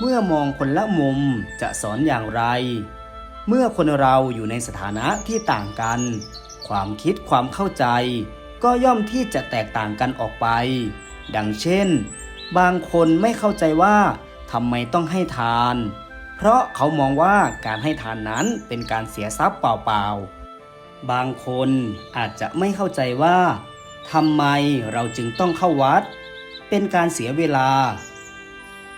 เมื่อมองคนละมุมจะสอนอย่างไร เมื่อคนเราอยู่ในสถานะที่ต่างกัน ความคิดความเข้าใจ ก็ย่อมที่จะแตกต่างกันออกไป ดังเช่น บางคนไม่เข้าใจว่าทำไมต้องให้ทาน เพราะเขามองว่าการให้ทานนั้นเป็นการเสียทรัพย์เปล่าๆ บางคนอาจจะไม่เข้าใจว่าทำไมเราจึงต้องเข้าวัด เป็นการเสียเวลา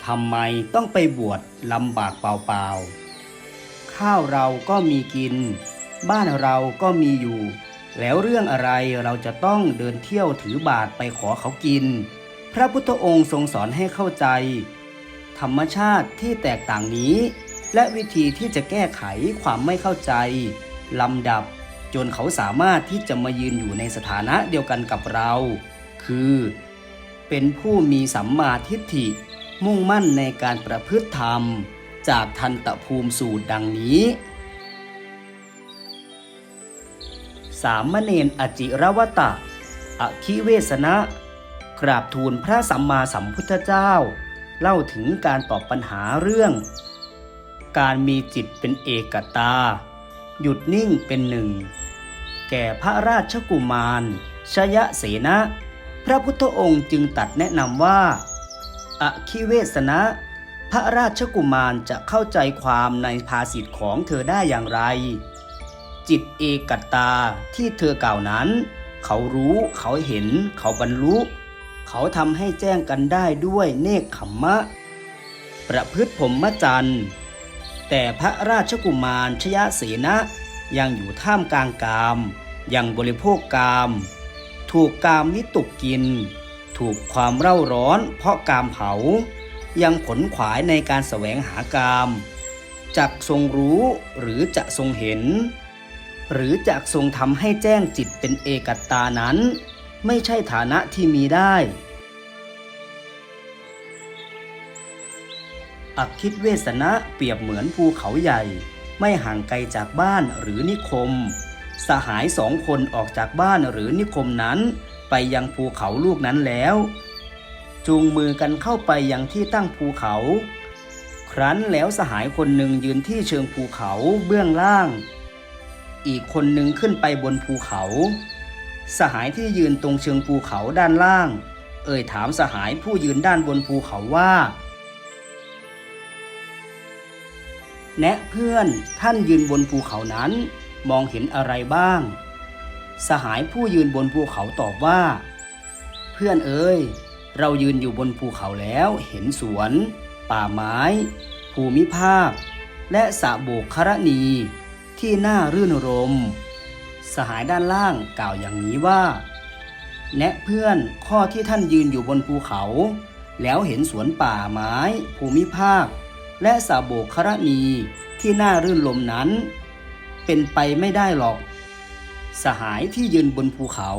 ทำไมต้องไปบวชลำบากเปล่าๆ ข้าวเราก็มีกิน บ้านเราก็มีอยู่ แล้วเรื่องอะไรเราจะต้องเดินเที่ยวถือบาทไปขอเขากิน พระพุทธองค์ทรงสอนให้เข้าใจ ธรรมชาติที่แตกต่างนี้ และวิธีที่จะแก้ไขความไม่เข้าใจลำดับจนเขาสามารถที่จะมายืนอยู่ในสถานะเดียวกันกับเรา คือ เป็นผู้มีสัมมาทิฏฐิ มุ่งมั่นในการประพฤติธรรม จากทันตภูมิสูตรดังนี้ สามเณรอจิรวตะอคิเวสนะ กราบทูลพระสัมมาสัมพุทธเจ้า เล่าถึงการตอบปัญหาเรื่อง การมีจิตเป็นเอกตา หยุดนิ่งเป็นหนึ่ง แก่พระราชกุมาร ชยเสนะ พระพุทธองค์จึงตัดแนะนำว่า อคิเวสนะ พระราชกุมารจะเข้าใจความในภาษิตของเธอได้อย่างไร จิตเอกัตตาที่เธอกล่าวนั้น เขารู้เขาเห็น เขาบรรลุ เขาทำให้แจ้งกันได้ด้วยเนคขมมะ ประพฤติผมมจันทร์แต่พระราชกุมารชยเสนะยังอยู่ท่ามกลางกาม ยังบริโภคกาม ถูกกามวิตุกกิน ถูกความเร่าร้อน เพราะกามเผา ยังขนขวายในการแสวงหากามจักทรงรู้หรือจะทรงเห็น หรือจะทรงทำให้แจ้งจิตเป็นเอกัตตานั้น ไม่ใช่ฐานะที่มีได้ อักคิดเวสนะเปรียบเหมือนภูเขาใหญ่ ไม่ห่างไกลจากบ้านหรือนิคม สหายสองคนออกจากบ้านหรือนิคมนั้น ไปยังภูเขาลูกนั้นแล้ว จูงมือกันเข้าไปยังที่ตั้งภูเขา ครั้นแล้วสหายคนหนึ่งยืนที่เชิงภูเขาเบื้องล่าง อีกคนหนึ่งขึ้นไปบนภูเขา สหายที่ยืนตรงเชิงภูเขาด้านล่าง เอ่ยถามสหายผู้ยืนด้านบนภูเขาว่าแนะเพื่อนท่านยืนบนภูเขานั้น มองเห็นอะไรบ้าง สหายผู้ยืนบนภูเขาตอบว่า เพื่อนเอ้ยเรายืนอยู่บนภูเขาแล้วเห็นสวน ป่าไม้ ภูมิภาค และสระโบกครณี ที่น่ารื่นรม สหายด้านล่างกล่าวอย่างนี้ว่า แนะเพื่อนข้อที่ท่านยืนอยู่บนภูเขา แล้วเห็นสวนป่าไม้ ภูมิภาค และสระโบกครณีที่น่ารื่นลมนั้น เป็นไปไม่ได้หรอก สหายที่ยืนบนภูเขา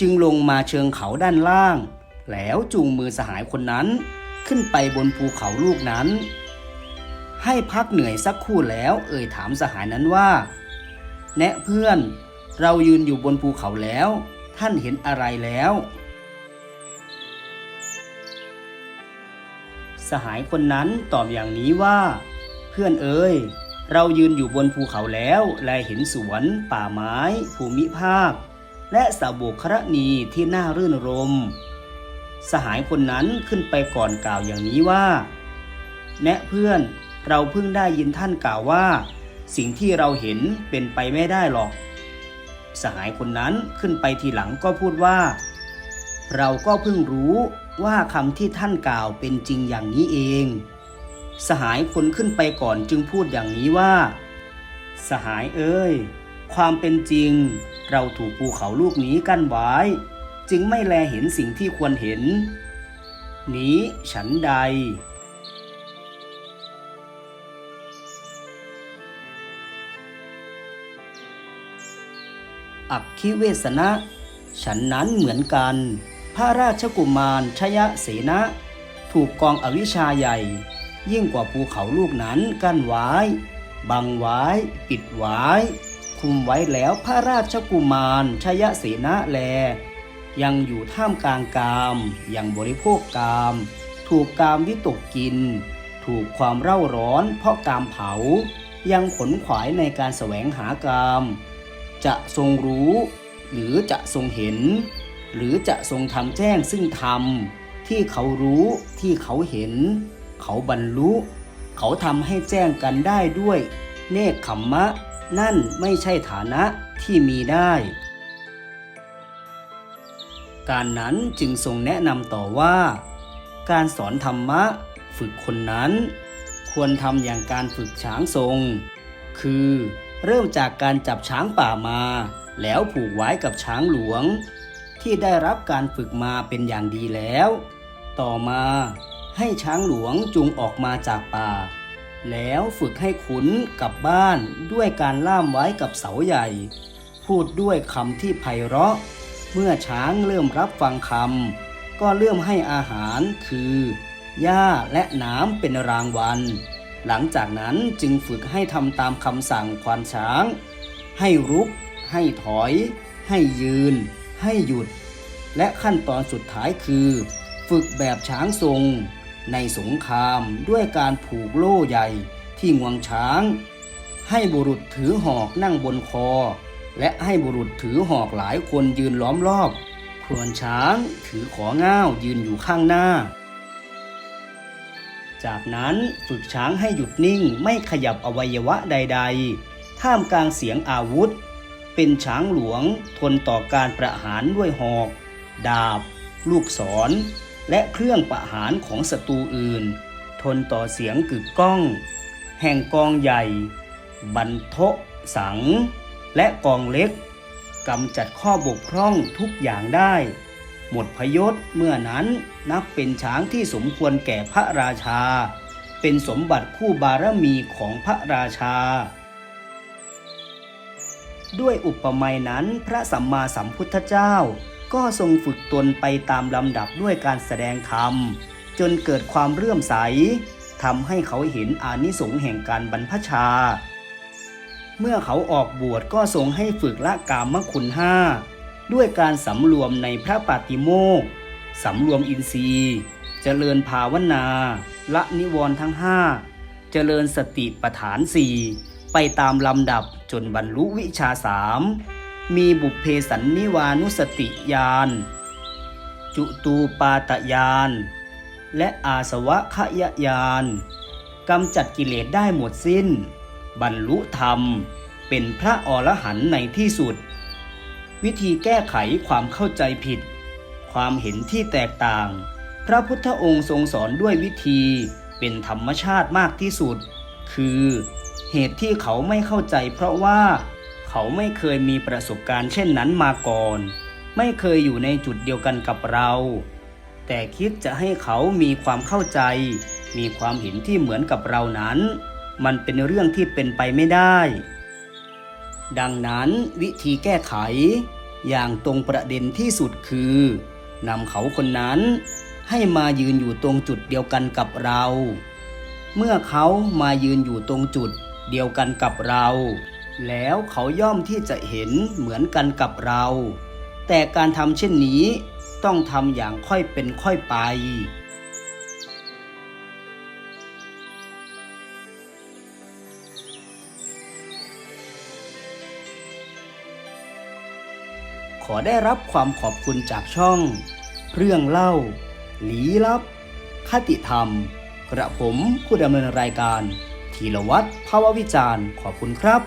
จึงลงมาเชิงเขาด้านล่าง แล้วจูงมือสหายคนนั้นขึ้นไปบนภูเขาลูกนั้น ให้พักเหนื่อยสักครู่แล้วเอ่ยถามสหายนั้นว่า แนะเพื่อน เรายืนอยู่บนภูเขาแล้ว ท่านเห็นอะไรแล้ว สหายคนนั้นตอบอย่างนี้ว่า เพื่อนเอ้ย เรายืนอยู่บนภูเขาแล้วแลเห็นสวน ป่าไม้ ภูมิภาค และสระโบกครณีที่น่ารื่นรม สหายคนนั้นขึ้นไปก่อนกล่าวอย่างนี้ว่า แนะเพื่อนเราเพิ่งได้ยินท่านกล่าวว่า สิ่งที่เราเห็นเป็นไปไม่ได้หรอก สหายคนนั้นขึ้นไปทีหลังก็พูดว่า เราก็เพิ่งรู้ว่าคำที่ท่านกล่าวเป็นจริงอย่างนี้เอง สหายคนขึ้นไปก่อนจึงพูดอย่างนี้ว่า สหายเอ้ย ความเป็นจริง เราถูกภูเขาลูกนี้กั้นไว้ จึงไม่แลเห็นสิ่งที่ควรเห็น นี้ฉันใดอักขิเวสนะ ฉันนั้นเหมือนกัน พระราชกุมารชยะเสนะ ถูกกองอวิชาใหญ่ ยิ่งกว่าภูเขาลูกนั้นกั้นไว้ บังไว้ ปิดไว้ คุมไว้แล้วพระราชกุมารชยเสนะแล ยังอยู่ท่ามกลางกามยังบริโภคกาม ถูกกามวิตกกิน ถูกความเร่าร้อนเพราะกามเผา ยังขนขวายในการแสวงหากาม จะทรงรู้ หรือจะทรงเห็น หรือจะทรงทำแจ้งซึ่งธรรมที่เขารู้ที่เขาเห็น เขาบรรลุ เขาทำให้แจ้งกันได้ด้วย เนคขมมะ นั่นไม่ใช่ฐานะที่มีได้ การนั้นจึงทรงแนะนำต่อว่า การสอนธรรมะฝึกคนนั้น ควรทำอย่างการฝึกช้างทรง คือเริ่มจากการจับช้างป่ามา แล้วผูกไว้กับช้างหลวง ที่ได้รับการฝึกมาเป็นอย่างดีแล้ว ต่อมา ให้ช้างหลวงจูงออกมาจากป่า แล้วฝึกให้ขุนกลับบ้านด้วยการล่ามไว้กับเสาใหญ่ พูดด้วยคำที่ไพเราะ เมื่อช้างเริ่มรับฟังคำก็เริ่มให้อาหารคือหญ้าและน้ำเป็นรางวัล หลังจากนั้นจึงฝึกให้ทำตามคำสั่งควานช้าง ให้รุก ให้ถอย ให้ยืน ให้หยุด และขั้นตอนสุดท้ายคือ ฝึกแบบช้างทรง ในสงครามด้วยการผูกโล่ใหญ่ที่งวงช้าง ให้บุรุษถือหอกนั่งบนคอ และให้บุรุษถือหอกหลายคนยืนล้อมรอบ ครวนช้างถือของ้าวยืนอยู่ข้างหน้า จากนั้นฝึกช้างให้หยุดนิ่งไม่ขยับอวัยวะใด ๆ ท่ามกลางเสียงอาวุธ เป็นช้างหลวงทนต่อการประหารด้วยหอก ดาบ ลูกศร และเครื่องประหารของศัตรูอื่น ทนต่อเสียงกึกก้อง แห่งกองใหญ่ บรรทกสัง และกองเล็กกำจัดข้อบกพร่องทุกอย่างได้ หมดพยศเมื่อนั้นนับเป็นช้างที่สมควรแก่พระราชา เป็นสมบัติคู่บารมีของพระราชา ด้วยอุปมานั้นพระสัมมาสัมพุทธเจ้า ก็ทรงฝึกตนไปตามลำดับด้วยการแสดงธรรม จนเกิดความเลื่อมใสทำให้เขาเห็นอานิสงส์แห่งการบรรพชา เมื่อเขาออกบวชก็ทรงให้ฝึกละกามคุณห้า ด้วยการสำรวมในพระปาติโมกสำรวมอินทรีย์เจริญภาวนา ละนิวรณ์ทั้งห้าเจริญสติปัฏฐานสี่ไปตามลำดับจนบรรลุวิชาสาม มีบุพเพสันนิวานุสติญาณจุตูปาตญาณและอาสวะขยญาณกำจัดกิเลสได้หมดสิ้น บรรลุธรรมเป็นพระอรหันต์ในที่สุด วิธีแก้ไขความเข้าใจผิด ความเห็นที่แตกต่าง พระพุทธองค์ทรงสอนด้วยวิธีเป็นธรรมชาติมากที่สุด คือเหตุที่เขาไม่เข้าใจเพราะว่า เขาไม่เคยมีประสบการณ์เช่นนั้นมาก่อน ไม่เคยอยู่ในจุดเดียวกันกับเรา แต่คิดจะให้เขามีความเข้าใจ มีความเห็นที่เหมือนกับเรานั้น มันเป็นเรื่องที่เป็นไปไม่ได้ ดังนั้นวิธีแก้ไข อย่างตรงประเด็นที่สุดคือนำเขาคนนั้น ให้มายืนอยู่ตรงจุดเดียวกันกับเรา เมื่อเขามายืนอยู่ตรงจุดเดียวกันกับเรา แล้วเขาย่อมที่จะเห็นเหมือนกันกับเรา แต่การทำเช่นนี้ต้องทำอย่างค่อยเป็นค่อยไป ขอได้รับความขอบคุณจากช่อง เรื่องเล่า หลีลับ คติธรรม กระผมผู้ดำเนินรายการ ธีรวัตรภาววิจารณ์ขอบคุณครับ